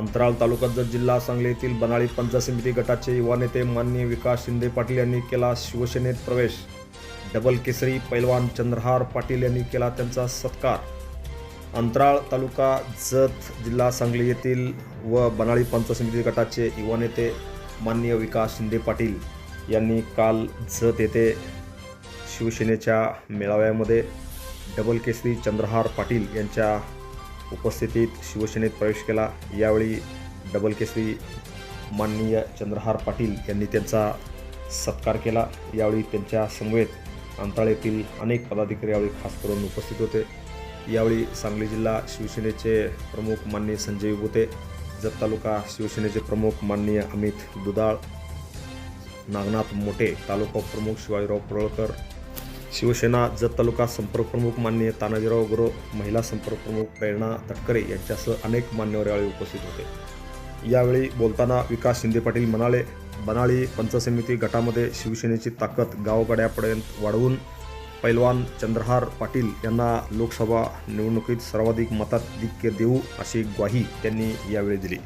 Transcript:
अंतराळ तालुका जर जिल्हा सांगली येथील बनाळी पंचायत समिती गटाचे युवा नेते माननीय विकास शिंदे पाटील यांनी केला शिवसेनेत प्रवेश. डबल केसरी पैलवान चंद्रहार पाटील यांनी केला त्यांचा सत्कार. अंतराळ तालुका जत जिल्हा सांगली येथील व बनाळी पंचायत समिती गटाचे युवा नेते माननीय विकास शिंदे पाटील यांनी काल जत येथे शिवसेनेच्या मेळाव्यामध्ये डबल केसरी चंद्रहार पाटील यांच्या उपस्थितीत शिवसेनेत प्रवेश केला. यावेळी डबल केसरी माननीय चंद्रहार पाटील यांनी त्यांचा सत्कार केला. यावेळी त्यांच्या समवेत अंतराळ येथील अनेक पदाधिकारी यावेळी खास करून उपस्थित होते. यावेळी सांगली जिल्हा शिवसेनेचे प्रमुख माननीय संजय विभूते जत तालुका शिवसेनेचे प्रमुख माननीय अमित दुदाळ नागनाथ मोठे तालुका प्रमुख शिवाजीराव परोळकर शिवसेना जत तालुका संपर्कप्रमुख मान्य माननीय तानाजीराव गुरु महिला संपर्कप्रमुख प्रेरणा तटकरे यांच्यासह अनेक मान्यवर यावेळी उपस्थित होते. यावेळी बोलताना विकास शिंदे पाटील म्हणाले बनाळी पंचसमिती गटामध्ये शिवसेनेची ताकद गावगाड्यापर्यंत वाढवून पैलवान चंद्रहार पाटील यांना लोकसभा निवडणुकीत सर्वाधिक मतात दिक्य देऊ अशी ग्वाही त्यांनी यावेळी दिली.